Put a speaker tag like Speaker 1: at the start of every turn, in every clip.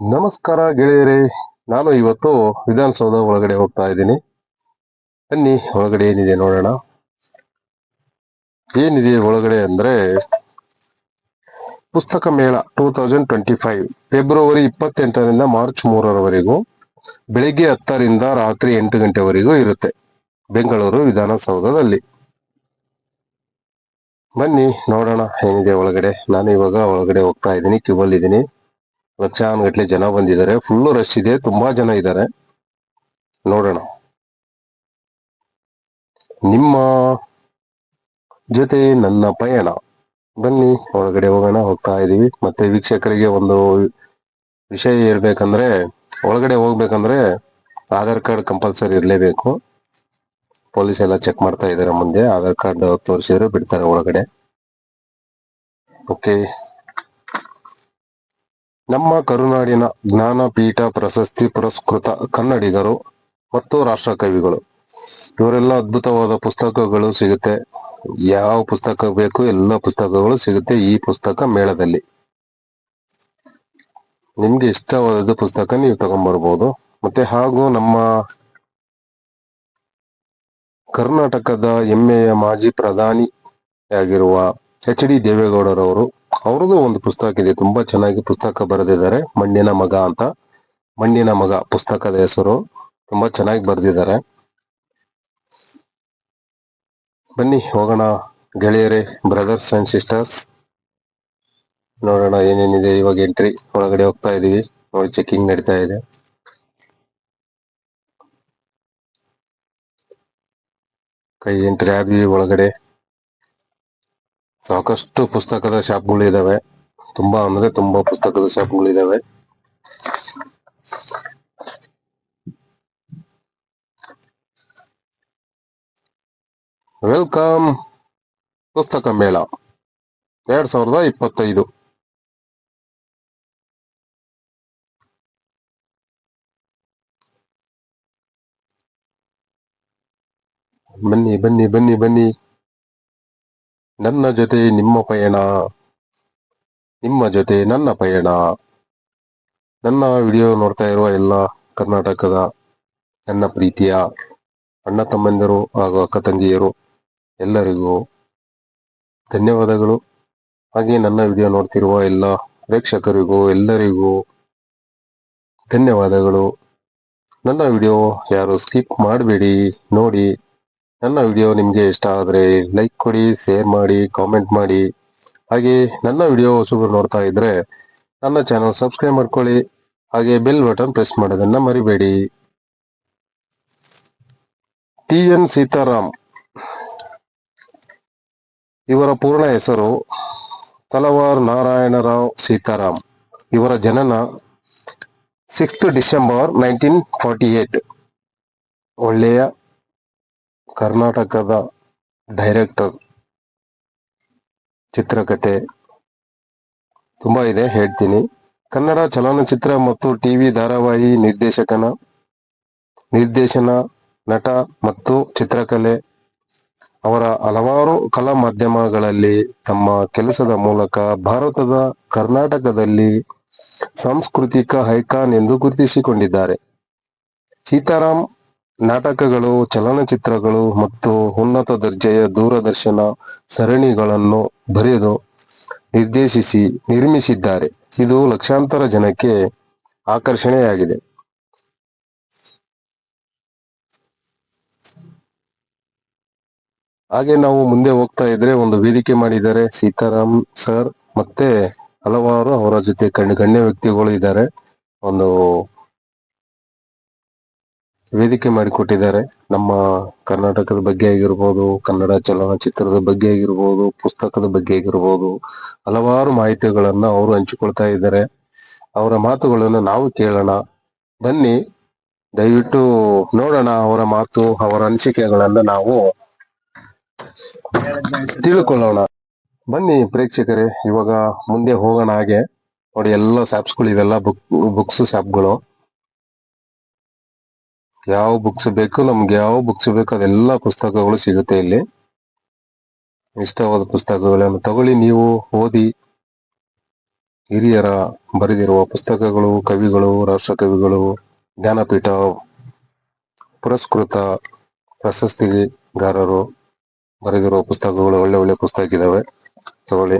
Speaker 1: ನಮಸ್ಕಾರ ಗೆಳೆಯರೇ, ನಾನು ಇವತ್ತು ವಿಧಾನಸೌಧ ಒಳಗಡೆ ಹೋಗ್ತಾ ಇದ್ದೀನಿ. ಬನ್ನಿ, ಒಳಗಡೆ ಏನಿದೆ ನೋಡೋಣ. ಏನಿದೆ ಒಳಗಡೆ ಅಂದ್ರೆ ಪುಸ್ತಕ ಮೇಳ two thousand twenty five February ಇಪ್ಪತ್ತೆಂಟರಿಂದ March ಮೂರರವರೆಗೂ, ಬೆಳಿಗ್ಗೆ ಹತ್ತರಿಂದ ರಾತ್ರಿ ಎಂಟು ಗಂಟೆವರೆಗೂ ಇರುತ್ತೆ ಬೆಂಗಳೂರು ವಿಧಾನಸೌಧದಲ್ಲಿ. ಬನ್ನಿ, ನೋಡೋಣ ಏನಿದೆ ಒಳಗಡೆ. ನಾನು ಇವಾಗ ಒಳಗಡೆ ಹೋಗ್ತಾ ಇದ್ದೀನಿ ಕ್ಯೂಬಲ್ ಇದ್ದೀನಿ. ಲಕ್ಷಾನುಗಟ್ಲೆ ಜನ ಬಂದಿದ್ದಾರೆ. ಫುಲ್ಲು ರಶ್ ಇದೆ. ತುಂಬಾ ಜನ ಇದ್ದಾರೆ. ನೋಡೋಣ. ನಿಮ್ಮ ಜೊತೆ ನನ್ನ ಪಯಣ. ಬನ್ನಿ, ಒಳಗಡೆ ಹೋಗೋಣ. ಹೋಗ್ತಾ ಇದೀವಿ ಮತ್ತೆ ವೀಕ್ಷಕರಿಗೆ ಒಂದು ವಿಷಯ ಹೇಳ್ಬೇಕಂದ್ರೆ, ಒಳಗಡೆ ಹೋಗ್ಬೇಕಂದ್ರೆ ಆಧಾರ್ ಕಾರ್ಡ್ ಕಂಪಲ್ಸರಿ ಇರಲೇಬೇಕು. ಪೊಲೀಸ್ ಎಲ್ಲ ಚೆಕ್ ಮಾಡ್ತಾ ಇದ್ದಾರೆ ಮುಂದೆ. ಆಧಾರ್ ಕಾರ್ಡ್ ತೋರಿಸಿದ್ರೆ ಬಿಡ್ತಾರೆ ಒಳಗಡೆ. ಓಕೆ ನಮ್ಮ ಕರುನಾಡಿನ ಜ್ಞಾನಪೀಠ ಪ್ರಶಸ್ತಿ ಪುರಸ್ಕೃತ ಕನ್ನಡಿಗರು ಮತ್ತು ರಾಷ್ಟ್ರಕವಿಗಳು. ಇವರೆಲ್ಲ ಅದ್ಭುತವಾದ ಪುಸ್ತಕಗಳು ಸಿಗುತ್ತೆ. ಯಾವ ಪುಸ್ತಕ ಬೇಕು, ಎಲ್ಲ ಪುಸ್ತಕಗಳು ಸಿಗುತ್ತೆ ಈ ಪುಸ್ತಕ ಮೇಳದಲ್ಲಿ. ನಿಮ್ಗೆ ಇಷ್ಟವಾದ ಪುಸ್ತಕ ನೀವು ತಗೊಂಡ್ಬರ್ಬೋದು ಮತ್ತೆ ಹಾಗೂ ನಮ್ಮ ಕರ್ನಾಟಕದ ಹೆಮ್ಮೆಯ ಮಾಜಿ ಪ್ರಧಾನಿ ಆಗಿರುವ ಎಚ್ ಡಿ ದೇವೇಗೌಡರವರು ಅವ್ರದ್ದು ಒಂದು ಪುಸ್ತಕ ಇದೆ. ತುಂಬಾ ಚೆನ್ನಾಗಿ ಪುಸ್ತಕ ಬರೆದಿದ್ದಾರೆ. ಮಣ್ಣಿನ ಮಗ ಅಂತ. ಮಣ್ಣಿನ ಮಗ ಪುಸ್ತಕದ ಹೆಸರು. ತುಂಬಾ ಚೆನ್ನಾಗಿ ಬರೆದಿದ್ದಾರೆ. ಬನ್ನಿ, ಹೋಗೋಣ. ಗೆಳೆಯರೇ ಬ್ರದರ್ಸ್ ಅಂಡ್ ಸಿಸ್ಟರ್ಸ್ ನೋಡೋಣ ಏನೇನಿದೆ. ಇವಾಗ ಎಂಟ್ರಿ ಒಳಗಡೆ ಹೋಗ್ತಾ ಇದೀವಿ. ನೋಡಿ ಚೆಕಿಂಗ್ ನಡೀತಾ ಇದೆ. ಕೈ ಎಂಟ್ರಿ ಆಗಿ ಒಳಗಡೆ. ಸಾಕಷ್ಟು ಪುಸ್ತಕದ ಶಾಪ್ಗಳು ಇದಾವೆ ತುಂಬಾ ಅಂದ್ರೆ ತುಂಬಾ ಪುಸ್ತಕದ ಶಾಪ್ಗಳು ಇದಾವೆ ವೆಲ್ಕಮ್ ಪುಸ್ತಕ ಮೇಳ. ಎರಡ್ ಸಾವಿರದ ಇಪ್ಪತ್ತೈದು. ಬನ್ನಿ ಬನ್ನಿ ಬನ್ನಿ ಬನ್ನಿ. ನನ್ನ ಜೊತೆ ನಿಮ್ಮ ಪಯಣ. ನಿಮ್ಮ ಜೊತೆ ನನ್ನ ಪಯಣ. ನನ್ನ ವಿಡಿಯೋ ನೋಡ್ತಾ ಇರುವ ಎಲ್ಲ ಕರ್ನಾಟಕದ ನನ್ನ ಪ್ರೀತಿಯ ಅಣ್ಣ ತಮ್ಮಂದಿರು ಹಾಗೂ ಅಕ್ಕ ತಂಗಿಯರು ಎಲ್ಲರಿಗೂ ಧನ್ಯವಾದಗಳು. ಹಾಗೆ ನನ್ನ ವಿಡಿಯೋ ನೋಡ್ತಿರುವ ಎಲ್ಲ ಪ್ರೇಕ್ಷಕರಿಗೂ ಎಲ್ಲರಿಗೂ ಧನ್ಯವಾದಗಳು. ನನ್ನ ವಿಡಿಯೋ ಯಾರು ಸ್ಕಿಪ್ ಮಾಡಬೇಡಿ, ನೋಡಿ. ನನ್ನ ವಿಡಿಯೋ ನಿಮಗೆ ಇಷ್ಟ ಆದರೆ ಲೈಕ್ ಕೊಡಿ ಶೇರ್ ಮಾಡಿ ಕಾಮೆಂಟ್ ಮಾಡಿ. ಹಾಗೆ ನನ್ನ ವಿಡಿಯೋ ಹೊಸಬರು ನೋಡ್ತಾ ಇದ್ರೆ ನನ್ನ ಚಾನಲ್ ಸಬ್ಸ್ಕ್ರೈಬ್ ಮಾಡ್ಕೊಳ್ಳಿ. ಹಾಗೆ ಬೆಲ್ ಬಟನ್ ಪ್ರೆಸ್ ಮಾಡೋದನ್ನ ಮರಿಬೇಡಿ. T N Sitaram. ಇವರ ಪೂರ್ಣ ಹೆಸರು ತಲವಾರ್ ನಾರಾಯಣರಾವ್ ಸೀತಾರಾಮ್. ಇವರ ಜನನ sixth December nineteen forty eight ಒಳ್ಳೆಯ ಕರ್ನಾಟಕದ ಡೈರೆಕ್ಟರ್ ಚಿತ್ರಕತೆ ತುಂಬಾ ಇದೆ, ಹೇಳ್ತೀನಿ. ಕನ್ನಡ ಚಲನಚಿತ್ರ ಮತ್ತು ಟಿವಿ ಧಾರಾವಾಹಿ ನಿರ್ದೇಶಕನ, ನಿರ್ದೇಶನ, ನಟ ಮತ್ತು ಚಿತ್ರಕಲೆ ಅವರ ಹಲವಾರು ಕಲಾ ಮಾಧ್ಯಮಗಳಲ್ಲಿ ತಮ್ಮ ಕೆಲಸದ ಮೂಲಕ ಭಾರತದ ಕರ್ನಾಟಕದಲ್ಲಿ ಸಾಂಸ್ಕೃತಿಕ ಹೈಕಾನ್ ಎಂದು ಗುರುತಿಸಿಕೊಂಡಿದ್ದಾರೆ. ಸೀತಾರಾಮ್ ನಾಟಕಗಳು, ಚಲನಚಿತ್ರಗಳು ಮತ್ತು ಉನ್ನತ ದರ್ಜೆಯ ದೂರದರ್ಶನ ಸರಣಿಗಳನ್ನು ಬರೆದು ನಿರ್ದೇಶಿಸಿ, ನಿರ್ಮಿಸಿದ್ದಾರೆ. ಇದು ಲಕ್ಷಾಂತರ ಜನಕ್ಕೆ ಆಕರ್ಷಣೆಯಾಗಿದೆ. ಹಾಗೆ ನಾವು ಮುಂದೆ ಹೋಗ್ತಾ ಇದ್ರೆ ಒಂದು ವೇದಿಕೆ ಮಾಡಿದ್ದಾರೆ ಸೀತಾರಾಮ್ ಸರ್ ಮತ್ತೆ ಹಲವಾರು ಅವರ ಜೊತೆ ಗಣ್ಯ ಗಣ್ಯ ವ್ಯಕ್ತಿಗಳು ಇದ್ದಾರೆ. ಒಂದು ವೇದಿಕೆ ಮಾಡಿಕೊಟ್ಟಿದ್ದಾರೆ ನಮ್ಮ ಕರ್ನಾಟಕದ ಬಗ್ಗೆ ಆಗಿರ್ಬೋದು, ಕನ್ನಡ ಚಲನಚಿತ್ರದ ಬಗ್ಗೆ ಆಗಿರ್ಬೋದು, ಪುಸ್ತಕದ ಬಗ್ಗೆ ಆಗಿರ್ಬೋದು, ಹಲವಾರು ಮಾಹಿತಿಗಳನ್ನ ಅವರು ಹಂಚಿಕೊಳ್ತಾ ಇದ್ದಾರೆ. ಅವರ ಮಾತುಗಳನ್ನು ನಾವು ಕೇಳೋಣ. ಬನ್ನಿ, ದಯವಿಟ್ಟು ನೋಡೋಣ ಅವರ ಮಾತು, ಅವರ ಅನಿಸಿಕೆಗಳನ್ನ ನಾವು ತಿಳ್ಕೊಳ್ಳೋಣ. ಬನ್ನಿ ಪ್ರೇಕ್ಷಕರೇ, ಇವಾಗ ಮುಂದೆ ಹೋಗೋಣ ಹಾಗೆ. ನೋಡಿ, ಎಲ್ಲ ಶಾಪ್ಸ್ಗಳು ಇವೆಲ್ಲ ಬುಕ್, ಬುಕ್ಸ್ ಶಾಪ್ಗಳು. ಯಾವ ಬುಕ್ಸ್ ಬೇಕು, ನಮ್ಗೆ ಯಾವ ಬುಕ್ಸ್ ಬೇಕು, ಅದೆಲ್ಲ ಪುಸ್ತಕಗಳು ಸಿಗುತ್ತೆ ಇಲ್ಲಿ. ಇಷ್ಟವಾದ ಪುಸ್ತಕಗಳನ್ನು ತಗೊಳ್ಳಿ. ನೀವು ಓದಿ ಹಿರಿಯರ ಬರೆದಿರುವ ಪುಸ್ತಕಗಳು, ಕವಿಗಳು, ರಾಷ್ಟ್ರಕವಿಗಳು, ಜ್ಞಾನಪೀಠ, ಪುರಸ್ಕೃತ ಪ್ರಶಸ್ತಿಗಾರರು ಬರೆದಿರುವ ಪುಸ್ತಕಗಳು ಒಳ್ಳೆ ಒಳ್ಳೆ ಪುಸ್ತಕ ಇದಾವೆ. ತಗೊಳ್ಳಿ.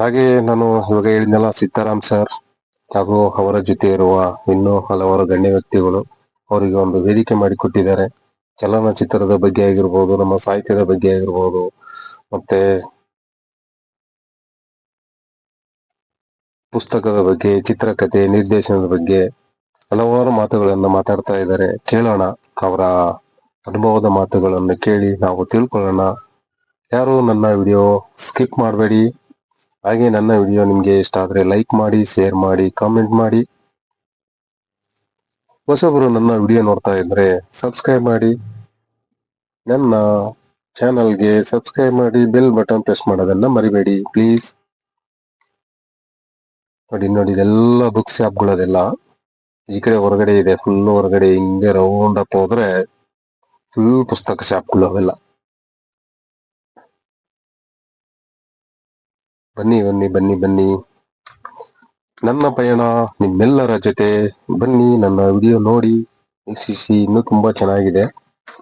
Speaker 1: ಹಾಗೆ ನಾನು ಇವಾಗ ಹೇಳಿದ್ನಲ್ಲ ಸೀತಾರಾಮ್ ಸರ್ ಹಾಗೂ ಅವರ ಜೊತೆ ಇರುವ ಇನ್ನೂ ಹಲವಾರು ಗಣ್ಯ ವ್ಯಕ್ತಿಗಳು. ಅವರಿಗೆ ಒಂದು ವೇದಿಕೆ ಮಾಡಿಕೊಟ್ಟಿದ್ದಾರೆ ಚಲನಚಿತ್ರದ ಬಗ್ಗೆ ಆಗಿರ್ಬೋದು, ನಮ್ಮ ಸಾಹಿತ್ಯದ ಬಗ್ಗೆ ಆಗಿರ್ಬೋದು, ಮತ್ತೆ ಪುಸ್ತಕದ ಬಗ್ಗೆ ಚಿತ್ರಕಥೆ ನಿರ್ದೇಶನದ ಬಗ್ಗೆ ಹಲವಾರು ಮಾತುಗಳನ್ನು ಮಾತಾಡ್ತಾ ಇದ್ದಾರೆ. ಕೇಳೋಣ ಅವರ ಅನುಭವದ ಮಾತುಗಳನ್ನು ಕೇಳಿ ನಾವು ತಿಳ್ಕೊಳ್ಳೋಣ. ಯಾರು ನನ್ನ ವಿಡಿಯೋ ಸ್ಕಿಪ್ ಮಾಡಬೇಡಿ. ಹಾಗೆ ನನ್ನ ವಿಡಿಯೋ ನಿಮಗೆ ಇಷ್ಟ ಆದರೆ ಲೈಕ್ ಮಾಡಿ, ಶೇರ್ ಮಾಡಿ, ಕಾಮೆಂಟ್ ಮಾಡಿ. ಹೊಸಬರು ನನ್ನ ವಿಡಿಯೋ ನೋಡ್ತಾ ಇದ್ರೆ ಸಬ್ಸ್ಕ್ರೈಬ್ ಮಾಡಿ. ನನ್ನ ಚಾನಲ್ಗೆ ಸಬ್ಸ್ಕ್ರೈಬ್ ಮಾಡಿ ಬೆಲ್ ಬಟನ್ ಪ್ರೆಸ್ ಮಾಡೋದನ್ನ ಮರಿಬೇಡಿ ಪ್ಲೀಸ್ ನೋಡಿ ನೋಡಿ, ಇದೆಲ್ಲ ಬುಕ್ ಶಾಪ್ಗಳದೆಲ್ಲ ಈ ಕಡೆ ಹೊರಗಡೆ ಇದೆ. ಫುಲ್ ಹೊರಗಡೆ ಹಿಂಗೆ ರೌಂಡ್ ಅಪ್ ಹೋದ್ರೆ ಫುಲ್ ಪುಸ್ತಕ ಶಾಪ್ಗಳು ಅವೆಲ್ಲ. ಬನ್ನಿ ಬನ್ನಿ ಬನ್ನಿ ಬನ್ನಿ. ನನ್ನ ಪಯಣ, ನಿಮ್ಮೆಲ್ಲರ ಜೊತೆ. ಬನ್ನಿ, ನನ್ನ ವಿಡಿಯೋ ನೋಡಿ. ವೀಕ್ಷಿಸಿ, ಇನ್ನೂ ತುಂಬಾ ಚೆನ್ನಾಗಿದೆ.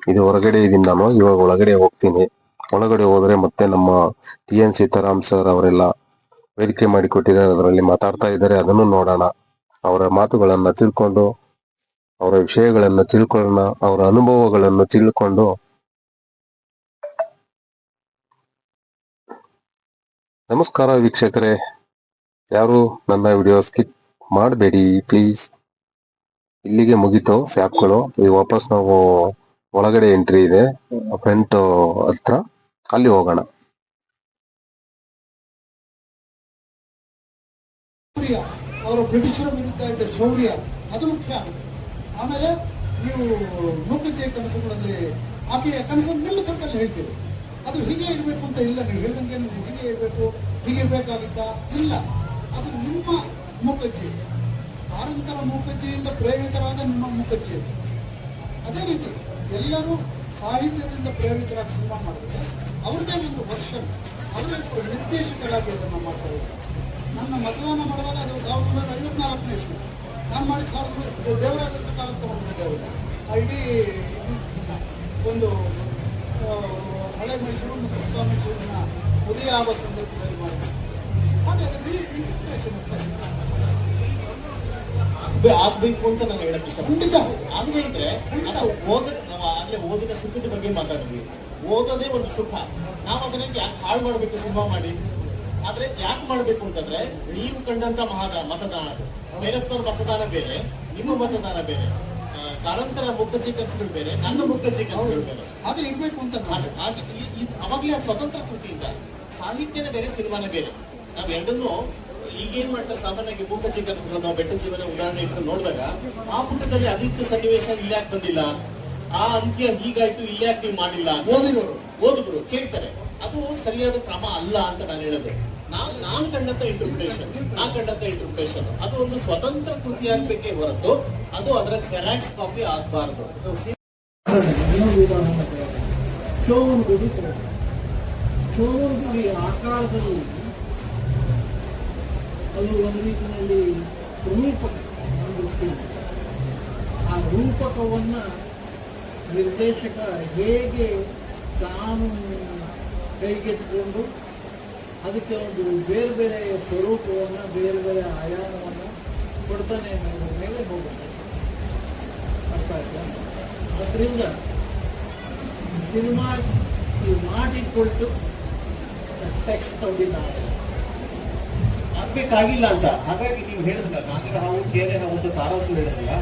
Speaker 1: ಇದು ಹೊರಗಡೆ ಇದೀನಿ ನಾನು. ಇವಾಗ ಒಳಗಡೆ ಹೋಗ್ತೀನಿ. ಒಳಗಡೆ ಹೋದ್ರೆ ಮತ್ತೆ ನಮ್ಮ ಟಿ ಎನ್ ಸೀತಾರಾಮ್ ಸರ್ ಅವರೆಲ್ಲ ವೇದಿಕೆ ಮಾಡಿಕೊಟ್ಟಿದ್ದಾರೆ ಅದರಲ್ಲಿ ಮಾತಾಡ್ತಾ ಇದ್ದಾರೆ. ಅದನ್ನು ನೋಡೋಣ. ಅವರ ಮಾತುಗಳನ್ನ ತಿಳ್ಕೊಂಡು, ಅವರ ವಿಷಯಗಳನ್ನು ತಿಳ್ಕೊಳ್ಳೋಣ, ಅವರ ಅನುಭವಗಳನ್ನು ತಿಳ್ಕೊಂಡು. ನಮಸ್ಕಾರ ವೀಕ್ಷಕರೇ. ಯಾರು ನನ್ನ ವಿಡಿಯೋ ಸ್ಕಿಪ್ ಮಾಡಬೇಡಿ ಪ್ಲೀಸ್ ಇಲ್ಲಿಗೆ ಮುಗಿತು, ಸ್ಯಾಪ್ಗಳು. ಈಗ ವಾಪಸ್ ನಾವು ಒಳಗಡೆ ಎಂಟ್ರಿ ಇದೆ. ಫ್ರಂಟ್ ಹತ್ರ ಅಲ್ಲಿ ಹೋಗೋಣ.
Speaker 2: ಅವರು ಬ್ರಿಟಿಷರ ವಿರುದ್ಧ ಇದ್ದ ಶೌರ್ಯ, ಅದು ಮುಖ್ಯ ಆಮೇಲೆ ನೀವು ಮೂಕಜ್ಜೆ ಕನಸುಗಳಲ್ಲಿ ಆಕೆಯ ಕನಸನ್ನು ನಿಮ್ಮ ತನಕಲ್ಲಿ ಹೇಳ್ತೀರಿ. ಅದು ಹೀಗೆ ಇರಬೇಕು ಅಂತ ಇಲ್ಲ, ನೀವು ಹೇಳಿದಂಗೆ ಹೀಗೆ ಇರಬೇಕು, ಹೀಗೆ ಇರಬೇಕಾಗಿತ್ತ? ಇಲ್ಲ. ಅದು ನಿಮ್ಮ ಮೂಕಜ್ಜಿ ಕಾರಂತರ ಮೂಕಜ್ಜಿಯಿಂದ ಪ್ರೇರಿತರಾದ ನಿಮ್ಮ ಮೂಕಜ್ಜಿ ಅದೇ ರೀತಿ ಎಲ್ಲರೂ ಸಾಹಿತ್ಯದಿಂದ ಪ್ರೇರಿತರಾಗಿ ಸಿನಿಮಾ ಮಾಡಿದ್ರೆ ಅವ್ರದ್ದೇ ಒಂದು ವರ್ಷನ್, ಅವರೇ ನಿರ್ದೇಶಕರಾಗಿ ಅದನ್ನು ಮಾಡ್ತಾರೆ. ನನ್ನ ಮತದಾನ ಮಾಡಿದಾಗ ಅದು ಸಾವಿರದ ಒಂಬೈನೂರ ಐವತ್ನಾಲ್ಕನೇ ಇಸ್ವಿ. ನಾನು ಮಾಡಿದ ಸಾವಿರದ ದೇವರಾಜ ಕಾಲಕ್ಕೆ ತಗೊಂಡಿದ್ದೆ ಅವರು ಆ ಇಡೀ ಒಂದು ಹಳೆ ಮೈಸೂರು ಮತ್ತು ಹೊಸ ಮೈಸೂರಿನ ಉದಯ ಸಂದರ್ಭದಲ್ಲಿ ಮಾಡಿದೆ
Speaker 3: ಆಗ್ಬೇಕು ಅಂತ ನಾನು ಹೇಳಕ್ ಇಷ್ಟ.
Speaker 2: ಖಂಡಿತ
Speaker 3: ಆಗದೆ ಇದ್ರೆ ಅದು ಓದ ನಾವು ಆಗ್ಲೇ ಓದಿನ ಸುಖದ ಬಗ್ಗೆ ಮಾತಾಡಿದ್ವಿ. ಓದೋದೇ ಒಂದು ಸುಖ. ನಾವು ಅದನ್ನ ಯಾಕೆ ಹಾಳು ಮಾಡ್ಬೇಕು ಸಿನಿಮಾ ಮಾಡಿ? ಆದ್ರೆ ಯಾಕೆ ಮಾಡ್ಬೇಕು ಅಂತಂದ್ರೆ ನೀವು ಕಂಡಂತ ಮಹಾದ ಮತದಾನ ಬೇರೆಯವ್ರ ಮತದಾನ ಬೇರೆ ನಿಮ್ಮ ಮತದಾನ ಬೇರೆ. ಕಾರಂತರ ಮುಕ್ತ ಕನಸುಗಳು ಬೇರೆ ನನ್ನ ಮುಕ್ತ ಕನಸುಗಳು ಬೇರೆ.
Speaker 2: ಆದ್ರೆ ಇರ್ಬೇಕು ಅಂತ
Speaker 3: ಹಾಗೆ ಅವಾಗ್ಲೇ ಸ್ವತಂತ್ರ ಕೃತಿಯಿಂದ. ಸಾಹಿತ್ಯನೇ ಬೇರೆ ಸಿನಿಮಾನೇ ಬೇರೆ. ನಾವ್ ಎರಡನ್ನು ಈಗೇನ್ ಮಾಡ್ತಾರೆ? ಸಾಮಾನ್ಯವಾಗಿ ಮೂಕಜ್ಜಿ ಕನಸುಗಳು ನಾವು ಬೆಟ್ಟ ಜೀವನ ಉದಾಹರಣೆ ಇಟ್ಟು ನೋಡಿದಾಗ ಆ ಪುಟದಲ್ಲಿ ಅದಿತ್ತು ಸನ್ನಿವೇಶ ಇಲ್ಲಿ ಯಾಕೆ ಬಂದಿಲ್ಲ? ಆ ಅಂತ್ಯ ಹೀಗಾಯ್ತು ಇಲ್ಲಿ ಯಾಕೆ ನೀವು ಮಾಡಿಲ್ಲ ಓದಿದ್ರು
Speaker 2: ಓದಿರೋರು
Speaker 3: ಓದುಗರು ಕೇಳ್ತಾರೆ. ಅದು ಸರಿಯಾದ ಕ್ರಮ ಅಲ್ಲ ಅಂತ ನಾನು ಹೇಳೋದು. ನಾನು ನಾನು ಕಂಡಂತ ಇಂಟರ್ಪ್ರಿಟೇಷನ್ ನಾನ್ ಕಂಡಂತ ಇಂಟರ್ಪ್ರಿಟೇಷನ್ ಅದು ಒಂದು ಸ್ವತಂತ್ರ ಕೃತಿ ಆಗ್ಬೇಕೇ ಹೊರತು ಅದು ಅದರ ಸೆರಾಕ್ಸ್ ಕಾಪಿ ಆಗಬಾರದು.
Speaker 2: ಚೋವನ್ ಗುಡಿ ಚೋವನ ಗುಡಿ ಆಕಾರದಲ್ಲಿ ಅದು ಒಂದು ರೀತಿಯಲ್ಲಿ ರೂಪಕ, ಒಂದು. ಆ ರೂಪಕವನ್ನು ನಿರ್ದೇಶಕ ಹೇಗೆ ತಾನು ಕೈಗೆತ್ತಿಕೊಂಡು ಅದಕ್ಕೆ ಒಂದು ಬೇರೆ ಬೇರೆ ಸ್ವರೂಪವನ್ನು, ಬೇರೆ ಬೇರೆ ಆಯಾಮವನ್ನು ಕೊಡ್ತಾನೆ ಅನ್ನೋದ್ರ ಮೇಲೆ ಹೋಗುತ್ತೆ. ಅರ್ಥ ಆಯ್ತಾ? ಅದರಿಂದ ಸಿನಿಮಾ ಈ not equal to text off
Speaker 3: ಆಗ್ಬೇಕಾಗಿಲ್ಲ ಅಂತ. ಹಾಗಾಗಿ ನೀವು ಹೇಳಿದ್ರಲ್ಲ, ನಾಗರ ಹಾವು, ಕೇರೆ ಹಾವು ಅಂತ ತಾರಾಸು ಹೇಳಿದ್ರಲ್ಲ,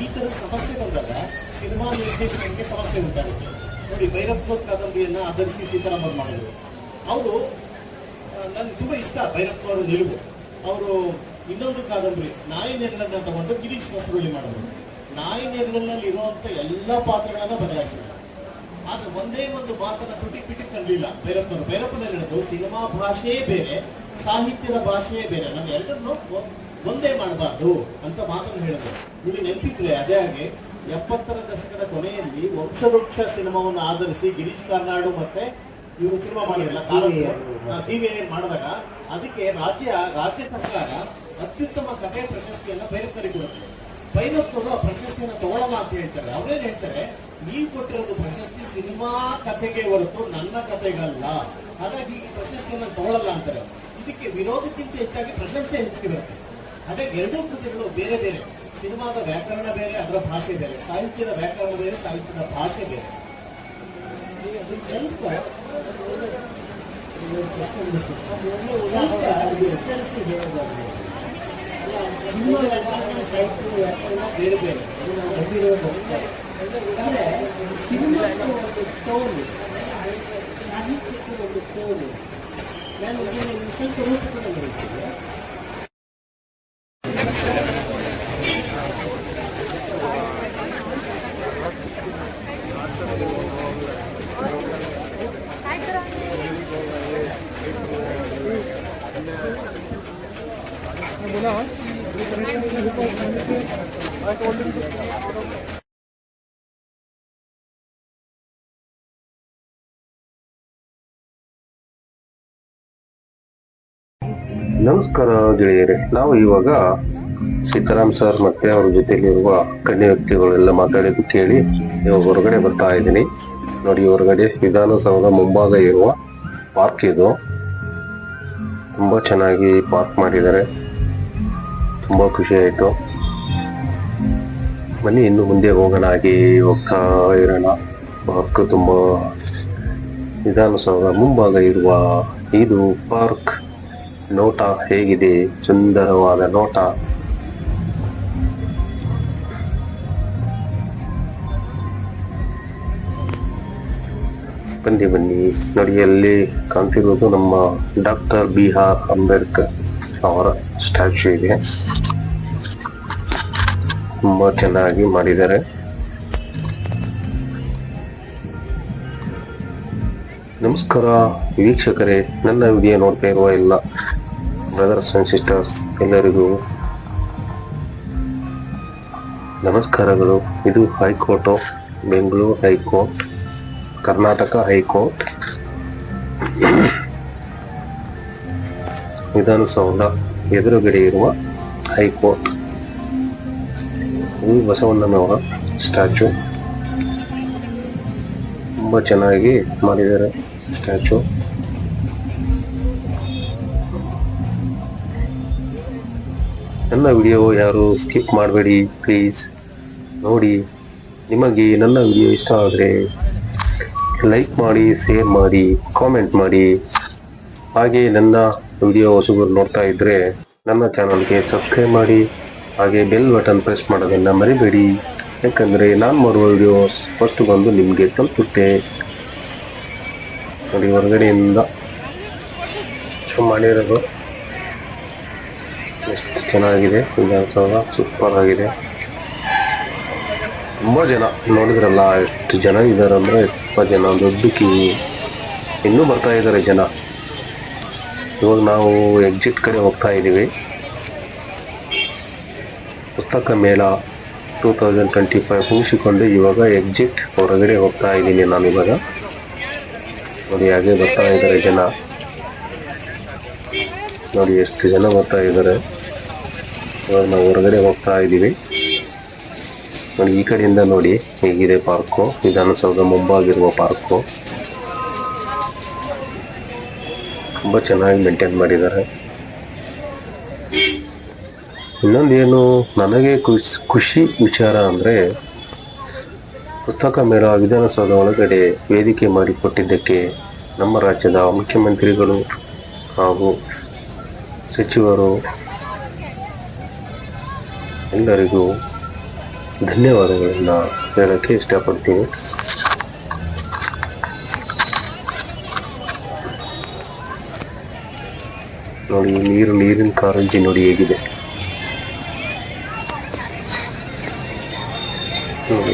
Speaker 3: ಈ ತರದ ಸಮಸ್ಯೆ ಬಂದಾಗ ಸಿನಿಮಾ ನಿರ್ದೇಶಕರಿಗೆ ಸಮಸ್ಯೆ ಉಂಟಾಗುತ್ತೆ. ನೋಡಿ, ಭೈರಪ್ಪ ಕಾದಂಬರಿಯನ್ನ ಆಧರಿಸಿ ಸೀತಾರಾಮ್ ಮಾಡಿದರು. ಅವರು ನನಗೆ ತುಂಬಾ ಇಷ್ಟ ಭೈರಪ್ಪ ಅವರ ನಿಲುವು. ಅವರು ಇನ್ನೊಂದು ಕಾದಂಬರಿ, ನಾಯಿ ನೆರಳನ್ನ ತಗೊಂಡು ಗಿರೀಶ್ ಮಸರಳ್ಳಿ ಮಾಡಿದ್ರು. ನಾಯಿ ನೆರಳಲ್ಲಿ ಇರುವಂತ ಎಲ್ಲಾ ಪಾತ್ರಗಳನ್ನ ಬದಲಾಯಿಸಿದ್ರು. ಆದ್ರೆ ಒಂದೇ ಒಂದು ಮಾತನ್ನ ತುಟಿ ಪಿಟಿ ತರಲಿಲ್ಲ ಭೈರಪ್ಪನವರು ಭೈರಪ್ಪನಲ್ಲಿ ಹೇಳಿದ್ರು ಸಿನಿಮಾ ಭಾಷೆಯೇ ಬೇರೆ ಸಾಹಿತ್ಯದ ಭಾಷೆಯೇ ಬೇರೆ ನಾವು ಎಲ್ಲರನ್ನು ಒಂದೇ ಮಾಡಬಾರ್ದು ಅಂತ ಮಾತನ್ನು ಹೇಳಿದ್ರು ನಿಮಗೆ ನೆನಪಿದ್ರೆ ಅದೇ ಹಾಗೆ ಎಪ್ಪತ್ತರ ದಶಕದ ಕೊನೆಯಲ್ಲಿ ವಂಶವೃಕ್ಷ ಸಿನಿಮಾವನ್ನು ಆಧರಿಸಿ ಗಿರೀಶ್ ಕಾರ್ನಾಡು ಮತ್ತೆ ಇವರು ಸಿನಿಮಾ ಮಾಡಿರಲ್ಲ ಜೀವಿ ಮಾಡಿದಾಗ ಅದಕ್ಕೆ ರಾಜ್ಯ ರಾಜ್ಯ ಸರ್ಕಾರ ಅತ್ಯುತ್ತಮ ಕಥೆ ಪ್ರಶಸ್ತಿಯನ್ನು ಭೈರಪ್ಪನವರಿಗೆ ಕೊಡುತ್ತೆ. ಭೈರಪ್ಪನವರು ಆ ಪ್ರಶಸ್ತಿಯನ್ನು ತಗೊಳ್ಳೋಣ ಅಂತ ಹೇಳ್ತಾರೆ. ಅವ್ರೇನ್ ಹೇಳ್ತಾರೆ? ನೀವು ಕೊಟ್ಟಿರೋದು ಪ್ರಶಸ್ತಿ ಸಿನಿಮಾ ಕಥೆಗೆ ಹೊರತು ನನ್ನ ಕಥೆಗಲ್ಲ. ಹಾಗಾಗಿ ಈ ಪ್ರಶಸ್ತಿಯನ್ನು ತಗೊಳ್ಳಲ್ಲ ಅಂತಾರೆ. ಇದಕ್ಕೆ ವಿರೋಧಕ್ಕಿಂತ ಹೆಚ್ಚಾಗಿ ಪ್ರಶಂಸೆ ಹೆಚ್ಚಿಗೆ ಬರುತ್ತೆ. ಅದೇ ಎರಡೂ ಕೃತಿಗಳು ಬೇರೆ ಬೇರೆ. ಸಿನಿಮಾದ ವ್ಯಾಕರಣ ಬೇರೆ, ಅದರ ಭಾಷೆ ಬೇರೆ. ಸಾಹಿತ್ಯದ ವ್ಯಾಕರಣ ಬೇರೆ, ಸಾಹಿತ್ಯದ ಭಾಷೆ ಬೇರೆ. ಸ್ವಲ್ಪ ಸಿನಿಮಾ ವ್ಯಾಕರಣ ಸಾಹಿತ್ಯ ವ್ಯಾಕರಣ ಬೇರೆ ಬೇರೆ. ಅದು ನಾವು ಬಂದಿರೋದು ಆದರೆ ಸಿನಿಮಾಕ್ಕೆ ಒಂದು ಟೋನು ಸಾಹಿತ್ಯಕ್ಕೆ ಒಂದು ಟೋನು ನಾನು ಇದನ್ನು
Speaker 1: ನಮಸ್ಕಾರ ಗೆಳೆಯರೆ ನಾವು ಇವಾಗ ಸೀತಾರಾಮ್ ಸರ್ ಮತ್ತೆ ಅವ್ರ ಜೊತೆಲಿರುವ ಗಣ್ಯ ವ್ಯಕ್ತಿಗಳೆಲ್ಲ ಮಾತಾಡಿದ್ದು ಕೇಳಿ ಇವಾಗ ಹೊರಗಡೆ ಬರ್ತಾ ಇದ್ದೀನಿ. ನೋಡಿ, ಹೊರಗಡೆ ವಿಧಾನಸೌಧ ಮುಂಭಾಗ ಇರುವ ಪಾರ್ಕ್ ಇದು. ತುಂಬಾ ಚೆನ್ನಾಗಿ ಪಾರ್ಕ್ ಮಾಡಿದ್ದಾರೆ. ತುಂಬಾ ಖುಷಿ ಆಯಿತು. ಬನ್ನಿ, ಇನ್ನು ಮುಂದೆ ಹೋಗೋಣ ಆಗಿ ಹೋಗ್ತಾ ಇರೋಣ. ಪಾರ್ಕ್ ತುಂಬ ವಿಧಾನಸೌಧ ಮುಂಭಾಗ ಇರುವ ಇದು ಪಾರ್ಕ್. ನೋಟ ಹೇಗಿದೆ? ಸುಂದರವಾದ ನೋಟ. ಬನ್ನಿ ಬನ್ನಿ. ನೋಡಿ ಅಲ್ಲಿ ಕಾಣ್ತಿರೋದು ನಮ್ಮ ಡಾಕ್ಟರ್ ಬಿ ಆರ್ ಅಂಬೇಡ್ಕರ್ ಅವರ ಸ್ಟ್ಯಾಚ್ಯೂ ಇದೆ. ತುಂಬಾ ಚೆನ್ನಾಗಿ ಮಾಡಿದ್ದಾರೆ. ನಮಸ್ಕಾರ ವೀಕ್ಷಕರೇ. ನನ್ನ ವಿಡಿಯೋ ನೋಡ್ತಾ ಇರುವ ಎಲ್ಲ ಬ್ರದರ್ಸ್ ಅಂಡ್ ಸಿಸ್ಟರ್ಸ್ ಎಲ್ಲರಿಗೂ ನಮಸ್ಕಾರಗಳು. ಇದು high court of Bengaluru high court, Karnataka high court. Vidhana Soudha ಎದುರುಗಡೆ ಇರುವ ಹೈಕೋರ್ಟ್. ಇದು ಬಸವಣ್ಣನವರ ಸ್ಟ್ಯಾಚು. ತುಂಬಾ ಚೆನ್ನಾಗಿ ಮಾಡಿದ್ದಾರೆ ಸ್ಟ್ಯಾಚು. ನನ್ನ ವಿಡಿಯೋ ಯಾರು ಸ್ಕಿಪ್ ಮಾಡಬೇಡಿ ಪ್ಲೀಸ್ ನೋಡಿ, ನಿಮಗೆ ನನ್ನ ವಿಡಿಯೋ ಇಷ್ಟ ಆದರೆ ಲೈಕ್ ಮಾಡಿ ಶೇರ್ ಮಾಡಿ ಕಾಮೆಂಟ್ ಮಾಡಿ. ಹಾಗೆ ನನ್ನ ವಿಡಿಯೋ ಹೊಸಬರು ನೋಡ್ತಾ ಇದ್ದರೆ ನನ್ನ ಚಾನಲ್ಗೆ ಸಬ್ಸ್ಕ್ರೈಬ್ ಮಾಡಿ. ಹಾಗೆ ಬೆಲ್ ಬಟನ್ ಪ್ರೆಸ್ ಮಾಡೋದನ್ನ ಮರಿಬೇಡಿ. ಯಾಕಂದರೆ ನಾನು ಮಾಡುವ ವಿಡಿಯೋಸ್ ಫಸ್ಟ್ ಬಂದು ನಿಮಗೆ ತಲುಪುತ್ತೆ. ನೋಡಿ, ಹೊರಗಡೆಯಿಂದ ಮಾಡಿರೋದು. ಎಷ್ಟು ಚೆನ್ನಾಗಿದೆ ವಿಧಾನಸೌಧ ಸೂಪರ್ ಆಗಿದೆ. ತುಂಬ ಜನ ನೋಡಿದ್ರಲ್ಲ, ಎಷ್ಟು ಜನ ಇದ್ದಾರೆ ಅಂದರೆ ತುಂಬ ಜನ, ದೊಡ್ಡ ಕಿವಿ. ಇನ್ನೂ ಬರ್ತಾ ಇದ್ದಾರೆ ಜನ. ಇವಾಗ ನಾವು ಎಕ್ಸಿಟ್ ಕಡೆ ಹೋಗ್ತಾ ಇದ್ದೀವಿ. ಪುಸ್ತಕ ಮೇಳ ಟೂ ತೌಸಂಡ್ ಟ್ವೆಂಟಿ ಫೈವ್ ಮುಗಿಸಿಕೊಂಡು ಇವಾಗ ಎಕ್ಸಿಟ್ ಹೊರಗಡೆ ಹೋಗ್ತಾ ಇದ್ದೀನಿ ನಾನು ಇವಾಗ. ನೋಡಿ, ಹಾಗೆ ಬರ್ತಾ ಇದ್ದಾರೆ ಜನ. ನೋಡಿ, ಎಷ್ಟು ಜನ ಬರ್ತಾ ಇದ್ದಾರೆ ಇವಾಗ ನಾವು ಹೊರಗಡೆ ಹೋಗ್ತಾ ಇದ್ದೀವಿ. ನೋಡಿ, ಈ ಕಡೆಯಿಂದ ನೋಡಿ ಹೇಗಿದೆ ಪಾರ್ಕು. ವಿಧಾನಸೌಧ ಮುಂಭಾಗಿರುವ ಪಾರ್ಕು. ತುಂಬ ಚೆನ್ನಾಗಿ ಮೇಂಟೈನ್ ಮಾಡಿದ್ದಾರೆ. ಇನ್ನೊಂದೇನು, ನನಗೆ ಖುಷ್- ಖುಷಿ ವಿಚಾರ ಅಂದರೆ, ಪುಸ್ತಕ ಮೇಳ ವಿಧಾನಸೌಧ ಒಳಗಡೆ ವೇದಿಕೆ ಮಾಡಿಕೊಟ್ಟಿದ್ದಕ್ಕೆ ನಮ್ಮ ರಾಜ್ಯದ ಮುಖ್ಯಮಂತ್ರಿಗಳು ಹಾಗೂ ಸಚಿವರು ಎಲ್ಲರಿಗೂ ಧನ್ಯವಾದಗಳನ್ನ ಹೇಳಕ್ಕೆ ಇಷ್ಟಪಡ್ತೀನಿ. ನೋಡಿ ನೀರು ನೀರಿನ ಕಾರಂಜಿ ನೋಡಿ ಹೇಗಿದೆ.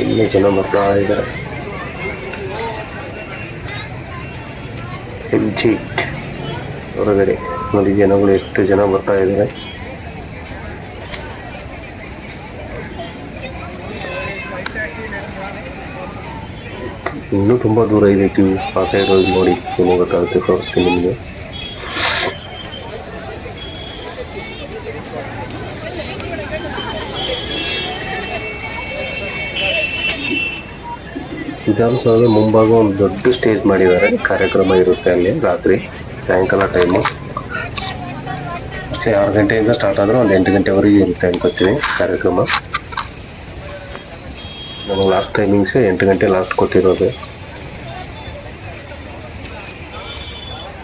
Speaker 1: ಇನ್ನೂ ಜನ ಬರ್ತಾ ಇದ್ದಾರೆ. ಎಕ್ಸಿಟ್ ಹೊರಗಡೆ ನೋಡಿ, ಜನಗಳು ಎಷ್ಟು ಜನ ಬರ್ತಾ ಇದ್ದಾರೆ. ಇನ್ನೂ ತುಂಬ ದೂರ ಇದೆ ಕ್ಯೂ ಆ ಸೈಡ್ ಹೋಗಿ ನೋಡಿ ನಿಮಗೆ ಹೋಗಬೇಕಾಗುತ್ತೆ ತೋರಿಸ್ತೀನಿ ನಿಮಗೆ. ವಿಧಾನಸೌಧ ಮುಂಭಾಗ ಒಂದು ದೊಡ್ಡ ಸ್ಟೇಜ್ ಮಾಡಿದ್ದಾರೆ. ಕಾರ್ಯಕ್ರಮ ಇರುತ್ತೆ ಅಲ್ಲಿ ರಾತ್ರಿ, ಸಾಯಂಕಾಲ ಟೈಮು ಆರು ಗಂಟೆಯಿಂದ ಸ್ಟಾರ್ಟ್ ಆದರೆ ಒಂದು ಎಂಟು ಗಂಟೆವರೆಗೆ ಇರುತ್ತೆ ಅನ್ಕೋತೀನಿ ಕಾರ್ಯಕ್ರಮ. ನಮಗೆ ಲಾಸ್ಟ್ ಟೈಮಿಂಗ್ಸ್ ಎಂಟು ಗಂಟೆ ಲಾಸ್ಟ್ ಕೊಟ್ಟಿರೋದು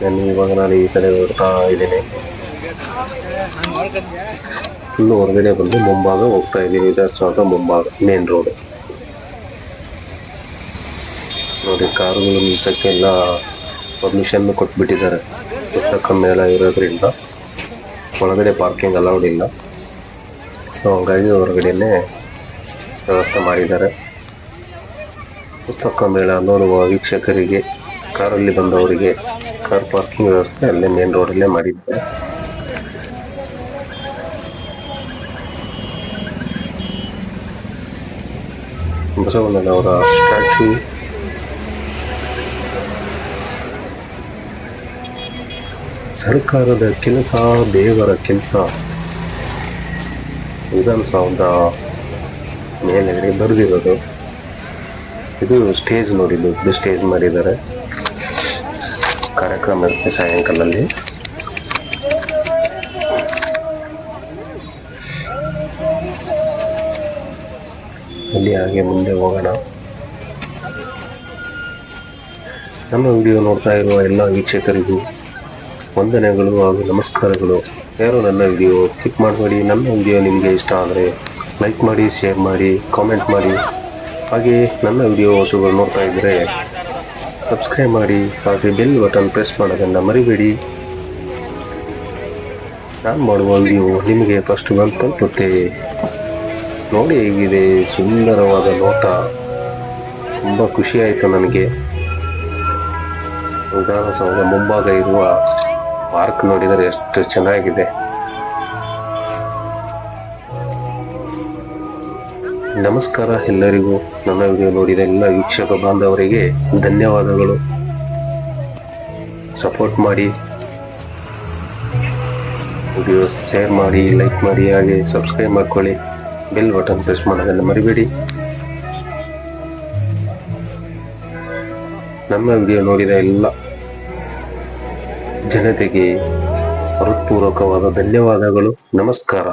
Speaker 1: ನಾನು ಇವಾಗ ನಾನು ಈ ಕಡೆ ಹೋಗ್ತಾ ಇದ್ದೀನಿ ಇನ್ನು ಹೊರಗಡೆ ಬಂದು ಮುಂಭಾಗ ಹೋಗ್ತಾ ಇದ್ದೀನಿ ವಿಧಾನಸೌಧ ಮುಂಭಾಗ ಮೇನ್ ರೋಡ್ ನೋಡಿ ಕಾರುಗಳು ನಿಲ್ಸಕ್ಕೆಲ್ಲ ಪರ್ಮಿಷನ್ ಕೊಟ್ಬಿಟ್ಟಿದ್ದಾರೆ ಪುಸ್ತಕ ಮೇಳ ಇರೋದ್ರಿಂದ ಒಳಗಡೆ ಪಾರ್ಕಿಂಗ್ ಅಲೌಡ್ ಇಲ್ಲ ಸೊ ಹಂಗಾಗಿ ಹೊರಗಡೆನೆ ವ್ಯವಸ್ಥೆ ಮಾಡಿದ್ದಾರೆ. ಪುಸ್ತಕ ಮೇಳ ನೋಡುವ ವೀಕ್ಷಕರಿಗೆ, ಕಾರಲ್ಲಿ ಬಂದವರಿಗೆ ಕಾರ್ ಪಾರ್ಕಿಂಗ್ ವ್ಯವಸ್ಥೆ ಅಲ್ಲೇ ಮೇನ್ ರೋಡಲ್ಲೇ ಮಾಡಿದ್ದಾರೆ. ಬಸವಣ್ಣನವರ ಸ್ಟ್ಯಾಚ್ಯೂ ಸರ್ಕಾರದ ಕೆಲಸ, ದೇವರ ಕೆಲಸ. ವಿಧಾನಸೌಧ ಮೇಲೆಗಡೆ ಬರೆದಿರೋದು. ಇದು ಸ್ಟೇಜ್ ನೋಡಿ ಇದು ಸ್ಟೇಜ್ ಮಾಡಿದ್ದಾರೆ. ಕಾರ್ಯಕ್ರಮ ಸಾಯಂಕಾಲದಲ್ಲಿ. ಅಲ್ಲಿ ಹಾಗೆ ಮುಂದೆ ಹೋಗೋಣ. ನಮ್ಮ ವಿಡಿಯೋ ನೋಡ್ತಾ ಇರುವ ಎಲ್ಲ ವೀಕ್ಷಕರಿಗೂ ವಂದನೆಗಳು ಹಾಗೂ ನಮಸ್ಕಾರಗಳು. ಯಾರು ನನ್ನ ವಿಡಿಯೋ ಸ್ಕಿಪ್ ಮಾಡಬೇಡಿ, ನನ್ನ ವಿಡಿಯೋ ನಿಮಗೆ ಇಷ್ಟ ಆದರೆ ಲೈಕ್ ಮಾಡಿ ಶೇರ್ ಮಾಡಿ ಕಾಮೆಂಟ್ ಮಾಡಿ. ಹಾಗೆ ನನ್ನ ವಿಡಿಯೋ ಹೊಸಗಳು ನೋಡ್ತಾ ಇದ್ದರೆ ಸಬ್ಸ್ಕ್ರೈಬ್ ಮಾಡಿ, ಹಾಗೆ ಬೆಲ್ ಬಟನ್ ಪ್ರೆಸ್ ಮಾಡೋದನ್ನು ಮರಿಬೇಡಿ. ನಾನು ಮಾಡುವ ವಿಡಿಯೋ ನಿಮಗೆ ಫಸ್ಟ್ ಬಂದು ತಲುಪುತ್ತೆ. ನೋಡಿ ಹೇಗಿದೆ ಸುಂದರವಾದ ನೋಟ. ತುಂಬ ಖುಷಿ ಆಯಿತು ನನಗೆ. ವಿಧಾನಸೌಧ ಮುಂಭಾಗ ಇರುವ ಪಾರ್ಕ್ ನೋಡಿದರೆ ಎಷ್ಟು ಚೆನ್ನಾಗಿದೆ. ನಮಸ್ಕಾರ ಎಲ್ಲರಿಗೂ. ನನ್ನ ವಿಡಿಯೋ ನೋಡಿದ ಎಲ್ಲ ವೀಕ್ಷಕ ಬಾಂಧವರಿಗೆ ಧನ್ಯವಾದಗಳು. ಸಪೋರ್ಟ್ ಮಾಡಿ. ವಿಡಿಯೋ ಶೇರ್ ಮಾಡಿ ಲೈಕ್ ಮಾಡಿ, ಹಾಗೆ ಸಬ್ಸ್ಕ್ರೈಬ್ ಮಾಡ್ಕೊಳ್ಳಿ. ಬೆಲ್ ಬಟನ್ ಪ್ರೆಸ್ ಮಾಡೋದನ್ನು ಮರಿಬೇಡಿ. ನಮ್ಮ ವಿಡಿಯೋ ನೋಡಿದ ಎಲ್ಲ ಜನತೆಗೆ ಹೃತ್ಪೂರ್ವಕವಾದ ಧನ್ಯವಾದಗಳು. ನಮಸ್ಕಾರ.